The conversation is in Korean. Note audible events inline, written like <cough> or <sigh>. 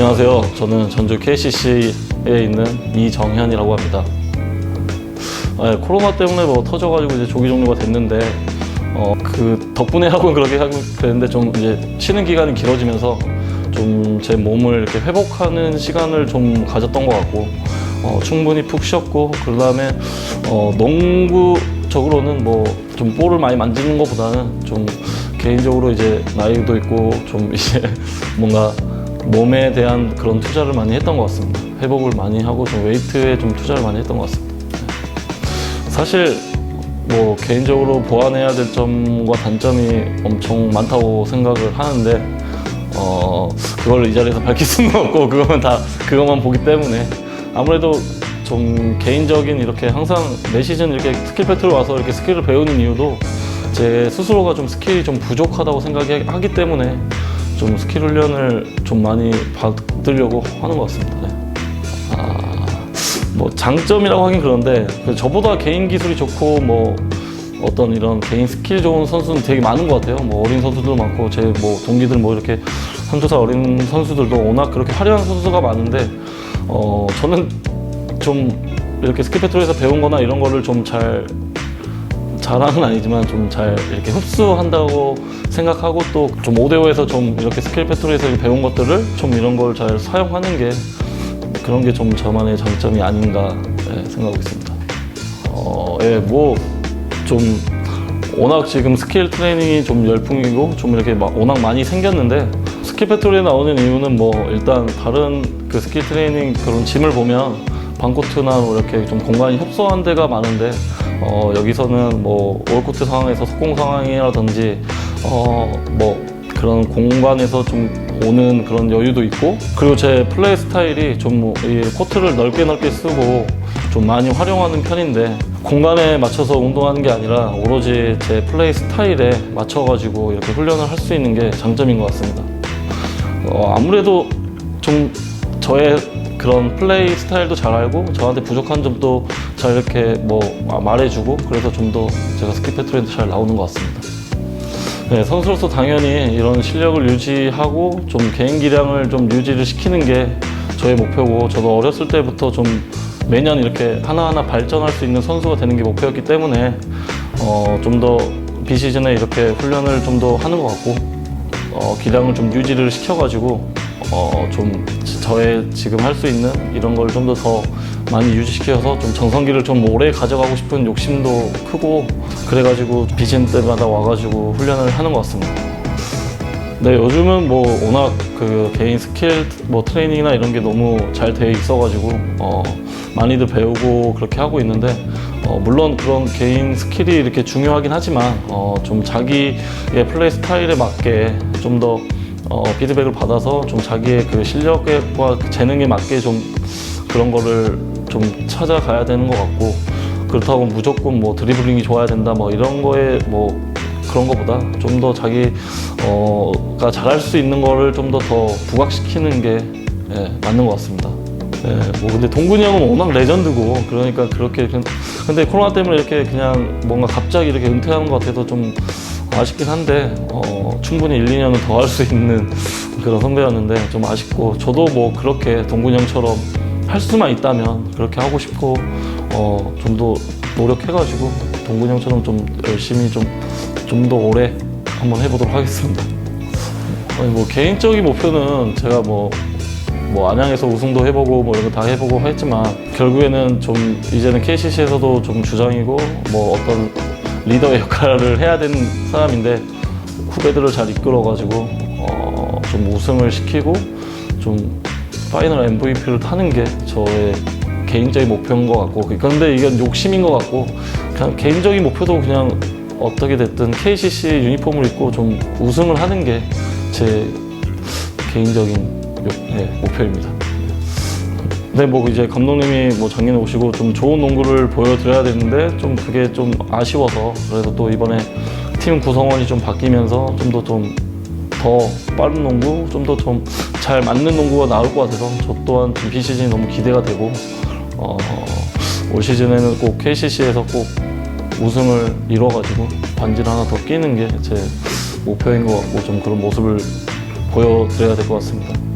안녕하세요. 저는 전주 KCC에 있는 이정현이라고 합니다. 네, 코로나 때문에 뭐 터져가지고 이제 조기 종료가 됐는데 어, 그 덕분에 하고 그렇게 하고 그랬는데 좀 이제 쉬는 기간이 길어지면서 좀 제 몸을 이렇게 회복하는 시간을 좀 가졌던 것 같고 어, 충분히 푹 쉬었고 그 다음에 어, 농구적으로는 뭐 좀 볼을 많이 만지는 것보다는 좀 개인적으로 이제 나이도 있고 좀 <laughs> 이제 뭔가 몸에 대한 그런 투자를 많이 했던 것 같습니다. 회복을 많이 하고 좀 웨이트에 좀 투자를 많이 했던 것 같습니다. 네. 사실 뭐 개인적으로 보완해야 될 점과 단점이 엄청 많다고 생각을 하는데 어 그걸 이 자리에서 밝힐 수는 없고 그거만 다 그것만 보기 때문에 아무래도 좀 개인적인 이렇게 항상 매 시즌 이렇게 스킬 배틀 와서 이렇게 스킬을 배우는 이유도 제 스스로가 좀 스킬이 좀 부족하다고 생각하기 때문에 좀 스킬 훈련을 좀 많이 받으려고 하는 것 같습니다. 네. 아, 뭐 장점이라고 하긴 그런데 그 저보다 개인 기술이 좋고 뭐 어떤 이런 개인 스킬 좋은 선수는 되게 많은 것 같아요. 뭐 어린 선수도 많고 제 뭐 동기들 뭐 이렇게 한두 살 어린 선수들도 워낙 그렇게 화려한 선수가 많은데 어 저는 좀 이렇게 배틀에서 배운 거나 이런 거를 좀 잘 자랑은 아니지만 좀 잘 이렇게 흡수한다고 생각하고 또 좀 5대5에서 좀 이렇게 스킬 배틀에서 배운 것들을 좀 이런 걸 잘 사용하는 게 그런 게 좀 저만의 장점이 아닌가 예, 생각하고 있습니다. 어, 예, 뭐 좀 워낙 지금 스킬 트레이닝이 좀 열풍이고 좀 이렇게 막 워낙 많이 생겼는데 스킬 배틀에 나오는 이유는 뭐 일단 다른 그 스킬 트레이닝 그런 짐을 보면 방코트나 뭐 이렇게 좀 공간이 협소한 데가 많은데 어, 여기서는 뭐 올코트 상황에서 속공 상황이라든지 어, 뭐 그런 공간에서 좀 오는 그런 여유도 있고 그리고 제 플레이 스타일이 좀이 코트를 넓게 넓게 쓰고 좀 많이 활용하는 편인데 공간에 맞춰서 운동하는 게 아니라 오로지 제 플레이 스타일에 맞춰가지고 이렇게 훈련을 할 수 있는 게 장점인 것 같습니다. 어, 아무래도 좀 저의 그런 플레이 스타일도 잘 알고 저한테 부족한 점도 잘 이렇게 뭐 마- 말해주고 그래서 좀 더 제가 스킬 패트에도 잘 나오는 것 같습니다. 네, 선수로서 당연히 이런 실력을 유지하고 좀 개인 기량을 좀 유지를 시키는 게 저의 목표고 저도 어렸을 때부터 좀 매년 이렇게 하나하나 발전할 수 있는 선수가 되는 게 목표였기 때문에 어, 좀 더 비시즌에 이렇게 훈련을 좀 더 하는 것 같고 어, 기량을 좀 유지를 시켜가지고 어, 좀 저의 지금 할 수 있는 이런 걸 좀 더 더 많이 유지시켜서 좀 정성기를 좀 오래 가져가고 싶은 욕심도 크고 그래가지고 비신 때마다 와가지고 훈련을 하는 것 같습니다. 네, 요즘은 뭐 워낙 그 개인 스킬 뭐 트레이닝이나 이런 게 너무 잘 돼 있어가지고 어, 많이들 배우고 그렇게 하고 있는데 어, 물론 그런 개인 스킬이 이렇게 중요하긴 하지만 어, 좀 자기의 플레이 스타일에 맞게 좀더 어, 피드백을 받아서 좀 자기의 그 실력과 그 재능에 맞게 좀 그런 거를 좀 찾아가야 되는 것 같고 그렇다고 무조건 뭐 드리블링이 좋아야 된다 뭐 이런 거에 뭐 그런 거보다 좀 더 자기 어가 잘할 수 있는 거를 좀 더 더 부각시키는 게 예, 맞는 것 같습니다. 예, 뭐 근데 동근이 형은 워낙 레전드고 그러니까 그렇게 그냥- 근데 코로나 때문에 이렇게 그냥 뭔가 갑자기 이렇게 은퇴하는 것 같아서 좀 아쉽긴 한데 어, 충분히 1, 2년은 더 할 수 있는 그런 선배였는데 좀 아쉽고 저도 뭐 그렇게 동근이 형처럼 할 수만 있다면 그렇게 하고 싶고 어, 좀 더 노력해가지고 동근이 형처럼 좀 열심히 좀 좀 더 오래 한번 해보도록 하겠습니다. 아니 뭐 개인적인 목표는 제가 뭐, 뭐 안양에서 우승도 해보고 뭐 이런 거 다 해보고 했지만 결국에는 좀 이제는 KCC에서도 좀 주장이고 뭐 어떤 리더의 역할을 해야 되는 사람인데 후배들을 잘 이끌어가지고 어, 좀 우승을 시키고 좀 파이널 MVP를 타는 게 저의 개인적인 목표인 것 같고 그런데 이건 욕심인 것 같고 그냥 개인적인 목표도 그냥 어떻게 됐든 KCC 유니폼을 입고 좀 우승을 하는 게 제 개인적인 요- 네, 목표입니다. 근데 뭐 이제 감독님이 뭐 작년에 오시고 좀 좋은 농구를 보여드려야 되는데 좀 그게 좀 아쉬워서 그래서 또 이번에 팀 구성원이 좀 바뀌면서 좀 더 좀 더 빠른 농구, 좀 더 좀 잘 맞는 농구가 나올 것 같아서 저 또한 지금 비시즌이 너무 기대가 되고 어, 올 시즌에는 꼭 KCC에서 꼭 우승을 이뤄가지고 반지를 하나 더 끼는 게 제 목표인 것 같고 좀 그런 모습을 보여드려야 될 것 같습니다.